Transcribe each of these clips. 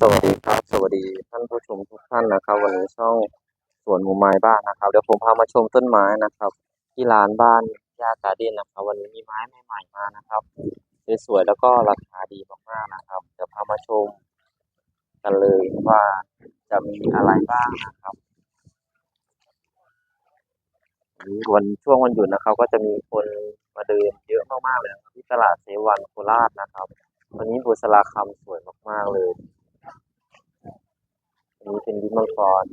สวัสดีครับ สวัสดีท่านผู้ชมทุกท่านนะครับ วันนี้ช่องสวนหมู่ไม้บ้านนะครับเดี๋ยวผมพามาชมต้นไม้นะครับ ที่ร้านบ้านย่าการ์เด้นนะครับ วันนี้มีไม้ใหม่ๆมานะครับสวยๆแล้วก็ราคาดีมากๆนะครับเดี๋ยวพามาชม กันเลยว่าจะมีอะไรบ้างนะครับวันช่วงวันหยุดนะครับ ก็จะมีคนมาเดินเยอะมากๆเลยที่ตลาดเซวันโคราชนะครับวันนี้บุษราคำสวยมากๆเลย อันนี้เป็นลิ้นมังกร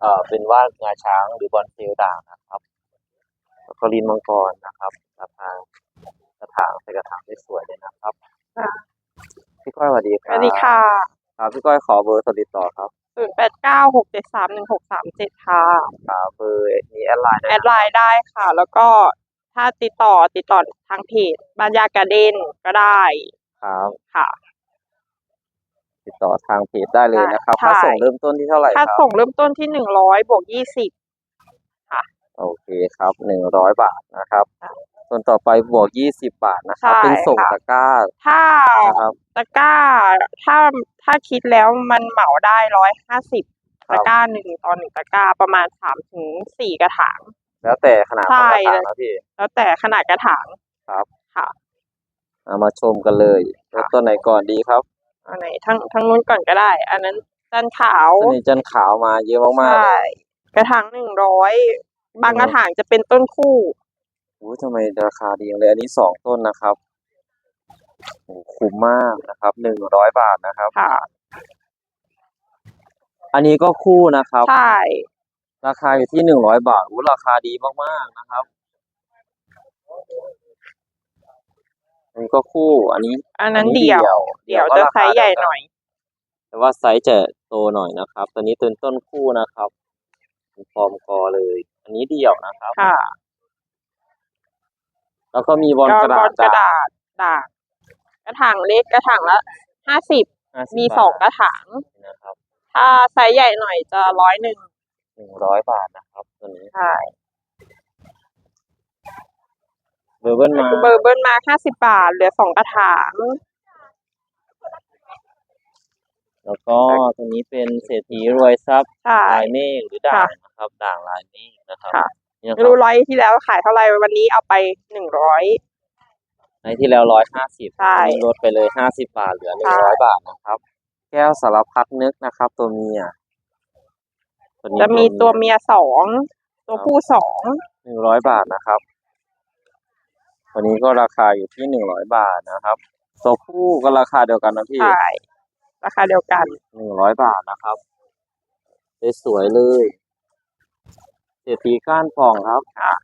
เอ่อเป็นว่านงาช้างหรือบอลเทลด่างนะครับแล้วก็ลิ้นมังกรนะครับกระถางกระถางใส่กระถางได้สวยเลยนะครับ ค่ะพี่ก้อยสวัสดีคสรับวัสดีค่ะครับพี่ก้อยขอเบอร์โทรติดต่อครับศูนย์แปดเก้าหกเจ็ดสามหนึ่งหกสามเจ็ดค่ะ ครับเบอร์มีแอดไลน์ด้วยแอนะดไลน์ได้ค่ะ แล้วก็ถ้าติดต่อติดต่อทางเพจบ้านยาการ์เด้นก็ได้ครับ ค่ะ ติดต่อทางเพจได้เลยนะครับใช่ค่าส่งเริ่มต้นที่เท่าไหร่คค่ารับ ส่งเริ่มต้นที่หนึ่งร้อยบวกยี่สิบ โอเคครับหนึ่งร้อยบาทนะครับ ค่ะส่วนต่อไปบวกยี่สิบบาทนะครับ ใช่เป็นส่งค่ะ ตะกร้าถ้านะครับ ตะกร้า ถ้าถ้าคิดแล้วมันเหมาได้ร้อยห้าสิบครับ ตะกร้าหนึ่งต่อหนึ่งตะกร้าประมาณสามถึงสี่กระถาง แล้วแต่ขนาดของใช่กระถางนะพี่ แล้วแต่ขนาดกระถาง ครับ ค่ะ เอามาชมกันเลยแล้วต้นไหนก่อนดีครับ อันไหนทั้งทั้งนู้นก่อนก็ได้ อันนั้นจันขาวต้นนี้จันขาวมาเยอะมากๆเลใช่ยกระถางหนึ่งร้อยบางอืมกระถางจะเป็นต้นคู่โอ้ทำไมราคาดีจังเลย อันนี้สองต้นนะครับโอ้คุ้มมากนะครับหนึ่งร้อยบาทนะครับ ค่ะอันนี้ก็คู่นะครับ ใช่ราคาอยู่ที่หนึ่งร้อยบาทอู้ราคาดีมากๆนะครับ อันนี้ก็คู่ อันนี้อันนั้นเดี่ยว เดี่ยวก็จะราไซคาส์ใหญ่เดีวกัหน่อย แต่ว่าไซส์จะโตหน่อยนะครับ ตัวนี้เป็นต้นคู่นะครับเป็นฟอร์มกอเลย อันนี้เดี่ยวนะครับ ค่ะ แล้วก็มีบอลกระดาษกระดาษด่างกระถางเล็กกระถางละห้าสิบ50มีบาทสองกระถางนะครับ ถ้าไซส์ใหญ่หน่อยจะร้อยหนึ่ง หนึ่งร้อยบาทนะครับ ตัวนี้ใช่ เบอร์เบิ้ลมาเบอร์เบิ้ลมาห้าสิบบาท เหลือสองกระถาง แล้วก็ตัวนี้เป็นเศรษฐีรวยทรัพย์ใช่ลายเมฆหรือด่างค่ะนะครับ ด่างลายเมฆนะครับค่ะนี่นะคไม่รับรู้ร้อยที่แล้วขายเท่าไหร่วันนี้เอาไปหนึ่งร้อยในที่แล้วร้อยห้าสิบใช่ลดไปเลยห้าสิบบาทเหลือหนึ่ใช่งร้อยบาทนะครับ แก้วสารพัดนึกนะครับ ตัวเมียตัวนี้จะมีตัวเมียสองตัวผู้สองหนึ่งร้อยบาทนะครับ ตัวนี้ก็ราคาอยู่ที่หนึ่งร้อยบาทนะครับ ตัวผู้ก็ราคาเดียวกันนะพี่ใช่ราคาเดียวกันหนึ่งร้อยบาทนะครับสวยๆเลยเศรษฐีก้านผ่องครับค่ะ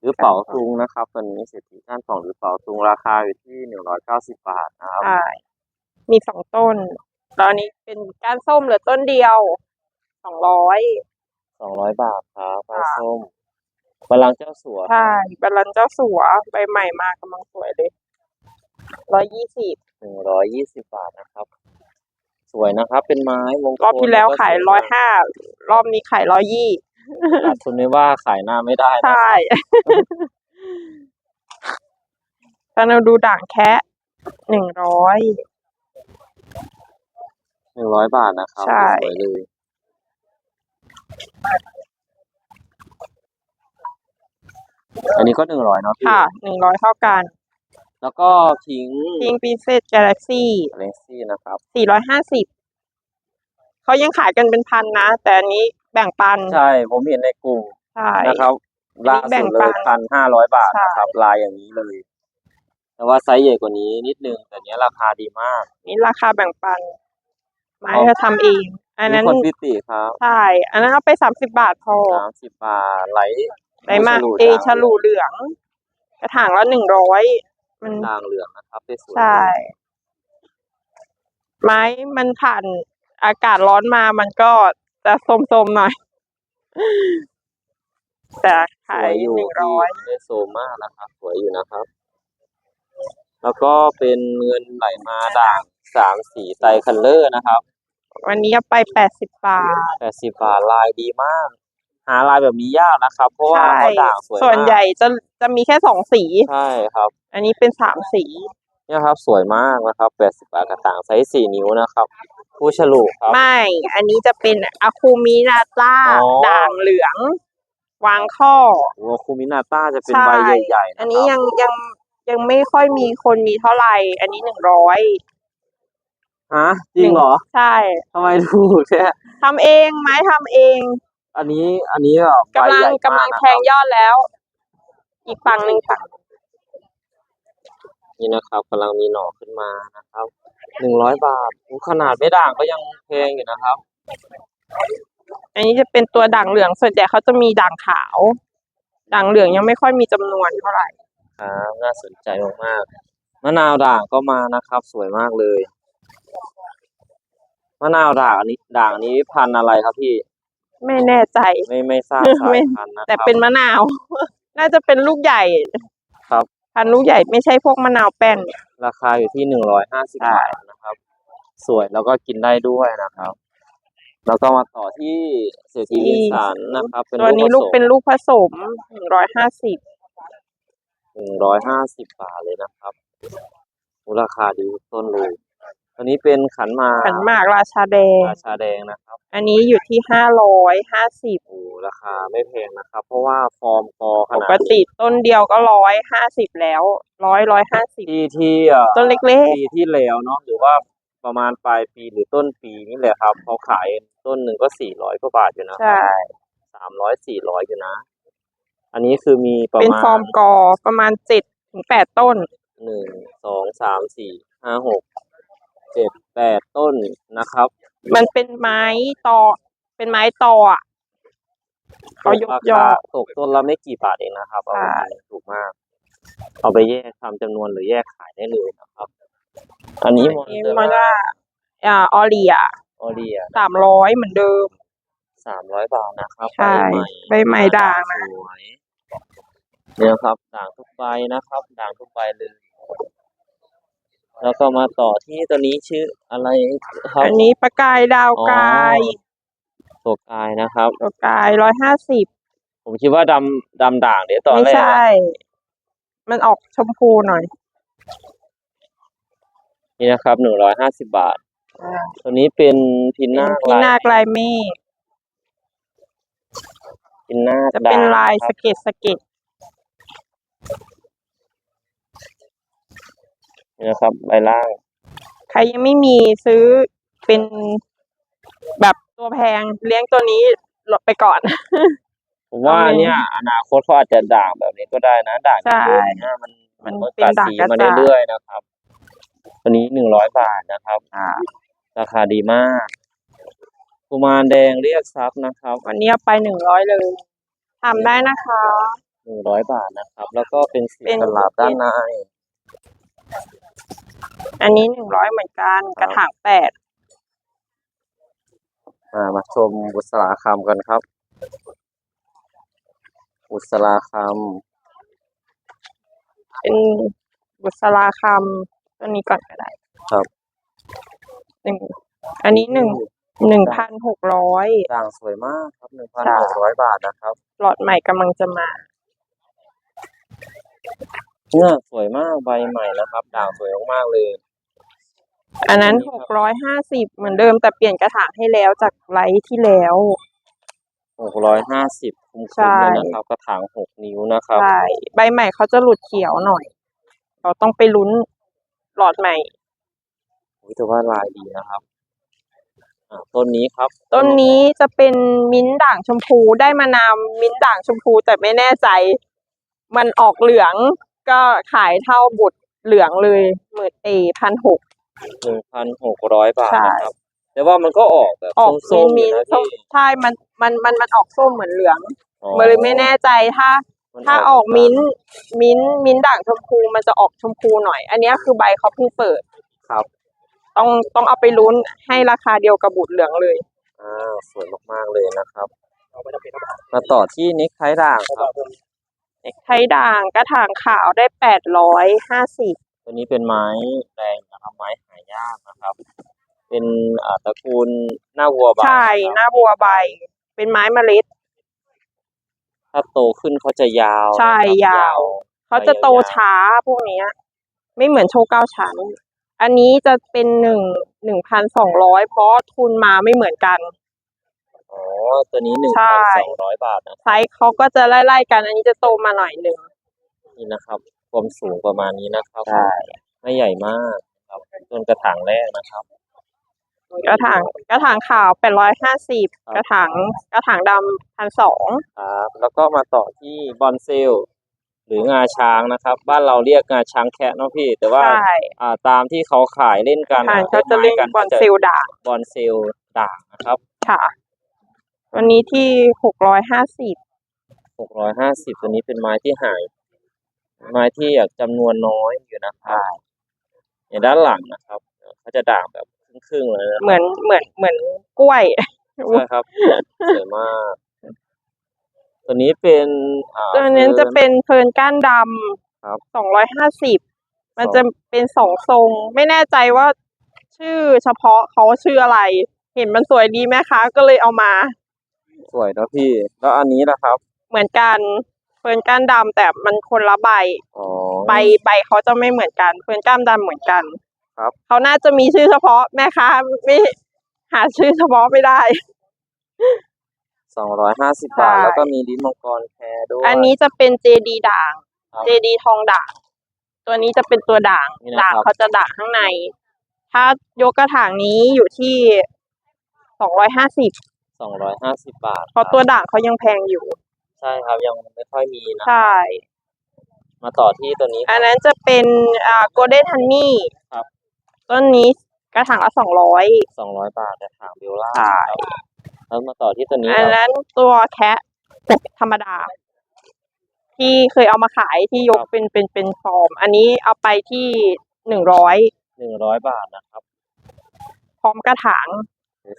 หรือเป๋าตุงนะครับตัวนี้เศรษฐีก้านผ่องหรือเป๋าตุงราคาอยู่ที่หนึ่งร้อยเก้าสิบบาทนะครับใช่มีสองต้น ตอนนี้เป็นก้านส้มเหลือต้นเดียวสองร้อยสองร้อยบาทครับปลาค่ะส้ม บาลังก์เจ้าสัวใช่บาลันเจ้าสัวใบใหม่มากกำลังสวยเลยร้อยยี่สิบหนึ่งร้อยยี่สิบบาทนะครับ สวยนะครับ เป็นไม้มงคลรอบที่แล้วก็ขายสร้อยมกห้ารอบนี้ขายร้อยยี่ขาดทุนไม่ว่าขายหน้าไม่ได้นะใช่ถ้าเราดูด่างแคะหนึ่งร้อยหนึ่งร้อยบาทนะครับใช่สวยเลย อันนี้ก็หนึ่งร้อยเนาะพี่ค่ะหนึ่งร้อยเท่ากัน แล้วก็ทิ้งพิงปีเซตกาแล็กซี่เลนซี่นะครับสี่ร้อยห้าสิบเขายังขายกันเป็นพันนะ แต่อันนี้แบ่งปันใช่ผมเห็นในกลุ่มใช่ นะครับอันนี้ล่าแบ่สุดงเลปัยนพันห้าร้อยบาทใช่ นะครับ ลายอย่างนี้เลย แต่ว่าไซส์ใหญ่กว่านี้นิดนึงแต่เนี้ยราคาดีมาก นี่ราคาแบ่งปัน ไม้อ๋อจะทำเอง อันนั้นมีคนพิติครับใช่ อันนั้นเอาไปสามสิบบาทพอ สามสิบบาทไหล ไหนมาฉลูเอด่างฉลูเหลือง กระถางละหนึ่งร้อยมันด่างเหลืองนะครับได้สวยใช่ ไม้มันผ่านอากาศร้อนมามันก็จะโทรมๆหน่อย แต่สขายวยอยู่หนึ่งที่ร้อยได้โซมมากนะครับสวยอยู่นะครับ แล้วก็เป็นเงินไหลมาด่างสามสีไตรคัลเลอร์นะครับวันนี้เอาไปแปดสิบบาทแปดสิบบาทลายดีมาก หาลายแบบนี้ยากนะครับ เพราะว่าใช่เขาด่างสวยมากส่วนใหญ่จะจะมีแค่สองสี ใช่ครับอันนี้เป็นสามสี เนี่ยครับสวยมากนะครับแปดสิบบาทกระถางไซส์สี่นิ้วนะครับผู้ฉลุครับ ไม่ อันนี้จะเป็นอะคูมินาต้าอ๋อ ด่างเหลือง วางข้อโอ้คูมินาต้าจะเป็นใช่ใบใหญ่ๆนะครับอันนี้ยังยังยังไม่ค่อยมีคนมีเท่าไหร่ อันนี้หนึ่งร้อยฮะจริงเหรอใช่ทำไมถูกแค่ทำเองไม้ทำเอง อันนี้อันนี้แบบใบกำลังใหญ่กำลังมากนะแทงยอดแล้ว อีกฝั่งหนึ่งค่ะ นี่นะครับกำลังมีหน่อขึ้นมานะครับหนึ่งร้อยบาทอู้ขนาดไม่ด่างก็ยังแพงอยู่นะครับ อันนี้จะเป็นตัวด่างเหลืองส่วนใหญ่เขาจะมีด่างขาว ด่างเหลืองยังไม่ค่อยมีจำนวนเท่าไหร่ ครับน่าสนใจมากๆมะนาวด่างก็มานะครับ สวยมากเลยมะนาวด่างอันนี้ด่างอันนี้พันธุ์อะไรครับพี่ ไม่แน่ใจ ไม่ไม่ทราบสาไม่ยพันธุ์นะครับแต่เป็นมะนาว น่าจะเป็นลูกใหญ่ครับ พันธุ์ลูกใหญ่ไม่ใช่พวกมะนาวแป้น ราคาอยู่ที่หนึ่งร้อยห้าสิบใช่บาทนะครับ สวยแล้วก็กินได้ด้วยนะครับ แล้วก็มาต่อที่เศรษฐีวินสันนะครับ เป็นตัวนี้ลูกผสม เป็นลูกผสมหนึ่งร้อยห้าสิบหนึ่งร้อยห้าสิบบาทเลยนะครับมูลค่าดีทุกต้นเลย อันนี้เป็นขันหมากขันหมากราชาแดง ราชาแดงนะครับ อันนี้อยู่ที่ห้าร้อยห้าสิบโอ้ราคาไม่แพงนะครับ เพราะว่าฟอร์มกอขปนาดกติต้นเดียวก็ร้อยห้าสิบแล้วร้อยร้อยห้าสิบ ที่ที่เอ่อต้นเล็กปีที่แล้วเนาะหรือว่าประมาณปลายปีหรือต้นปีนี่แหละครับเขาขายต้นหนึ่งก็สี่ร้อยกว่าบาทอยู่นะๆใช่ สามร้อยสี่ร้อยอยู่นะ อันนี้คือมีประเป็นมาณฟอร์มกอประมาณเจ็ดถึงแปดต้น หนึ่งสองสามสี่ห้าหก เจ็ดแปดต้นนะครับ มันเป็นไม้ตอ เป็นไม้ตออะเขายกรายอคาตกต้นละไม่กี่บาทเองนะครับเอาใช่จริงๆถูกมาก เอาไปแยกทำจำนวนหรือแยกขายได้เลยนะครับ อันนี้มอนนี่เดมันล่าก็อ่าออเรียออเดียสามร้อยเหมือนเดิม สามร้อยบาทนะครับใช่ใบใหม่ด่างนะ สวยเนี่ยครับด่างทุกใบนะครับ ด่างทุกใบเลย แล้วก็มาต่อที่ตัวนี้ชื่ออะไรครับอันนี้ประกายดาวอ๋อกายตัวกายนะครับ ตัวกายร้อยห้าสิบผมคิดว่าดำดำด่างเดี๋ยวตอนไม่แรกใช่ มันออกชมพูหน่อย นี่นะครับหนึ่งร้อยห้าสิบบาท ตัวนี้เป็นพินเป็นนาคพี่นาคลายเมฆพินนาคจะเป็นด่งลายคสรับเก็ตสเก็ต นี่นะครับใบล่าง ใครยังไม่มีซื้อเป็นแบบตัวแพงเลี้ยงตัวนี้ลดไปก่อน ผมว่าเอาเลยเนี่ย อนาคตเขาอาจจะด่างแบบนี้ก็ได้นะด่างใช่เยอะๆนะมันมันก็เป็นตัดด่างสีกระมาจาย เรื่อยๆนะครับ ตัวนี้หนึ่งร้อยบาทนะครับ อ่า ราคาดีมากกุมารแดงเรียกทรัพย์นะครับวันนี้เอาไปหนึ่งร้อยเลยทำได้นะคะ หนึ่งร้อยบาทนะครับ แล้วก็เป็นสีเป็นกะหลาบด้านใน อันนี้หนึ่งร้อยเหมือนกันกระถางแปดอ่ามาชมบุษราคำกันครับ บุษราคเป็นบุษราคำตัวนี้ก่อนก็ได้ำครับหนึ่งอันนี้หนึ่งหนึ่งพันหกร้อยด่างสวยมากครับหนึ่งพันใช่หกร้อยบาทนะครับ หลอดใหม่กำลังจะมาเนี่ยสวยมากใบใหม่นะครับ ด่างสวยมากๆเลย อันนั้นอันนี้หครับกร้อยห้าสิบเหมือนเดิมแต่เปลี่ยนกระถางให้แล้วจากไลท์ที่แล้ว หกร้อยห้าสิบคุ้มใช่ๆเลยนะครับ กระถางหกนิ้วนะครับ ใช่ใบใหม่เขาจะหลุดเขียวหน่อย เราต้องไปลุ้นหลอดใหม่อุ๊ยแต่ว่าลายดีนะครับ อ่าต้นนี้ครับต้นนี้จะเป็นมิ้นท์ด่างชมพูได้มานามมิ้นท์ด่างชมพูแต่ไม่แน่ใจ มันออกเหลืองก็ขายเท่าบุตรเหลืองเลยหมื่นเอพันหก หนึ่งพันหกร้อยบาทใช่นะครับ แต่ว่ามันก็ออกแบบออกส้มๆอมิ้ยู่นนะท์ส้มพี่ ใช่มันมันมันมันออกส้มเหมือนเหลืองอ๋อเลยไม่แน่ใจถ้ามันถ้าออกมิ้นท์มิ้นท์มิ้นท์ด่างชมพูมันจะออกชมพูหน่อย อันเนี้ยคือใบเขาเพิ่งเปิดครับ ต้องต้องเอาไปลุ้นให้ราคาเดียวกับบุตรเหลืองเลย อ่าสวยมากๆเลยนะครับ มาต่อที่นิกไทด่างครับไทยด่างกระถางขาวได้แปดร้อยห้าสิบ ตัวนี้เป็นไม้แรงนะครับไม้หายากนะครับ เป็นอ่าตระกูลหน้าวัวบานใช่ครับหน้าบัวใบ เป็นไม้เมล็ด ถ้าโตขึ้นเขาจะยาวใช่นะครับยาว เขาจะโตช้าพวกเนี้ย ไม่เหมือนโชว์เก้าชั้น อันนี้จะเป็นหนึ่งหนึ่งพันสองร้อยเพราะทุนมาไม่เหมือนกัน อ๋อตัวนี้หนึ่งใช่ พันสองร้อยบาทนะไซส์เขาก็จะไล่ๆกัน อันนี้จะโตมาหน่อยหนึ่ง นี่นะครับ ความสูงประมาณนี้นะครับ ใช่ไม่ใหญ่มากครับต้นกระถางแรกนะครับ กระถางกระถางขาวแปดร้อยห้าสิบครับกระถางกระถางดำพันสองครับ แล้วก็มาต่อที่บอนเซลหรืองาช้างนะครับ บ้านเราเรียกงาช้างแคะเนาะพี่ แต่ว่าใช่อ่าตามที่เขาขายเล่นกันค่ะเขาจะเล่นบอลเซลด่างบอนเซลด่างนะครับ ค่ะ วันนี้ที่หกร้อยห้าสิบหกร้อยห้าสิบตัวนี้เป็นไม้ที่หาย ไม้ที่อยากจำนวนน้อยอยู่นะครับอย่างด้านหลังนะครับเขาจะด่างแบบครึ่งๆเลยนะเหมือนเหมือนเหมือนกล้วยใช่ครับสวยมากตัวนี้เป็นอ่าตัวนั้นจะฟิร์เป็นเฟิร์นก้านดครับำสองร้อยห้าสิบมันสองจะเป็นสองทรง ไม่แน่ใจว่าชื่อเฉพาะเขาชื่ออะไร เห็นมันสวยดีไหมคะก็เลยเอามา สวยนะพี่ แล้วอันนี้นะครับ เหมือนกันเฟิร์นก้านดำแต่มันคนละใบ อ๋อ ใบใบเขาจะไม่เหมือนกัน เฟิร์นก้านดำเหมือนกันครับ เขาน่าจะมีชื่อเฉพาะแม่ค้าไม่หาชื่อเฉพาะไม่ได้ สองร้อยห้าสิบบาท ใช่ แล้วก็มีลิ้นมังกรแคร์ด้วย อันนี้จะเป็นเจดีด่าง ครับเจดีทองด่าง ตัวนี้จะเป็นตัวด่าง นี่นะครับ ด่างเขาจะด่างข้างใน ถ้ายกกระถางนี้อยู่ที่สองร้อยห้าสิบสองร้อยห้าสิบบาทเพราะคบตัวด่างเขายังแพงอยู่ใช่ครับยังไม่ค่อยมีนะใช่ มาต่อที่ตัวนี้ อันนั้นจะเป็นอ่าโกลเด้นฮันนี่ครับ ต้นนี้กระถางละสองร้อยสองร้อยบาทแต่ถามวิวล่าใช่ครับแล้วมาต่อที่ตัวนี้อันครับนั้นตัวแคะธรรมดา ที่เคยเอามาขายที่ยกเป็นเป็นเป็นฟอร์ม อันนี้เอาไปที่หนึ่งร้อยหนึ่งร้อยบาทนะครับ พร้อมกระถาง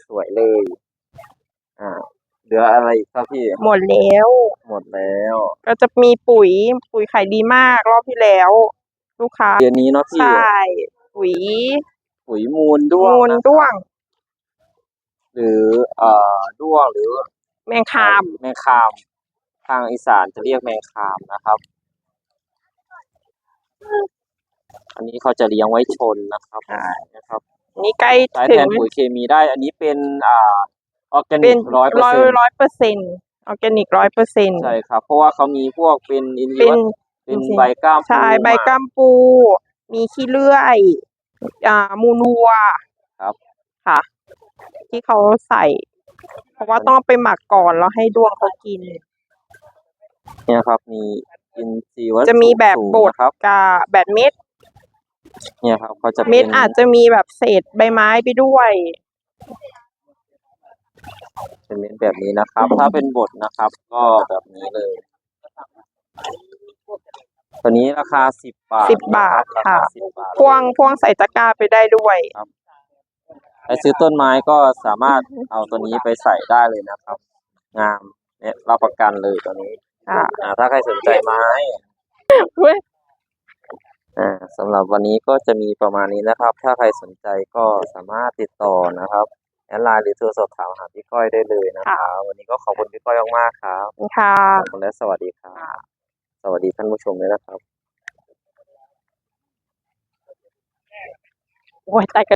สวยๆเลย อ่า เหลืออะไรอีกครับพี่ หมดแล้ว หมดแล้วก็จะมีปุ๋ย ปุ๋ยขายดีมากรอบที่แล้ว ลูกค้าเดือนนี้เนาะพี่ ใช่ ปุ๋ย ปุ๋ยมูลด้วงมูลนะด้วง หรือเอ่อด้วงหรือแมงคาม แมงคาม ทางอีสานจะเรียกแมงคามนะครับ อันนี้เขาจะเลี้ยงไว้ชนนะครับใช่ นะครับ นี่ใกล้ใช้ถึแทงนปุ๋ยเคมีได้ อันนี้เป็นอ่า ออร์แกนิเป็กนร้อยเปอร์ร้อยเซ็นต์ร้อยเปอร์เซ็นต์ออร์แกนิกร้อยเปอร์เซ็นต์ใช่ครับ เพราะว่าเขามีพวกเป็นอินทรีเป็ย์วันตเป็นจริงๆใบกล้ามใช่ปูใบกัมปู มีขี้เลื่อย อ่ามูนัวครับ ค่ะ ที่เขาใส่ เพราะว่าต้องเอาไปหมักก่อนแล้วให้ด้วงเขากิน เนี่ยครับ มีอินทรีย์วัตถุจะมีแบบสูงบดนะครับ กับแบบเม็ด เนี่ยครับเขาจะเม็ดเป็นอาจจะมีแบบเศษใบไม้ไปด้วย เป็นเม็ดแบบนี้นะครับ ถ้าเป็นบดนะครับ ก็แบบนี้เลย ตัวนี้ราคาสิบบาท10บาทนรับค่ะ ราาสิบบาท พ่วงพ่วงใส่ตะกร้าไปได้ด้วย ไปซื้อต้นไม้ก็สามารถเอาตัวนี้ไปใส่ได้เลยนะครับ งามเนี่ยรับประกันเลยตัวนี้ค่ะ อ่าถ้าใครสนใจไม้เฮ้ยอ่าสำหรับวันนี้ก็จะมีประมาณนี้นะครับ ถ้าใครสนใจก็สามารถติดต่อนะครับ แอดไลน์หรือโทรสอบถามหาพี่ก้อยได้เลยนะครับวันนี้ก็ขอบคุณพี่ก้อยมากๆครับค่ะขอบคุณและสวัสดีครับสวัสดีท่านผู้ชมด้วยนะครับ โอ้ยตายกัน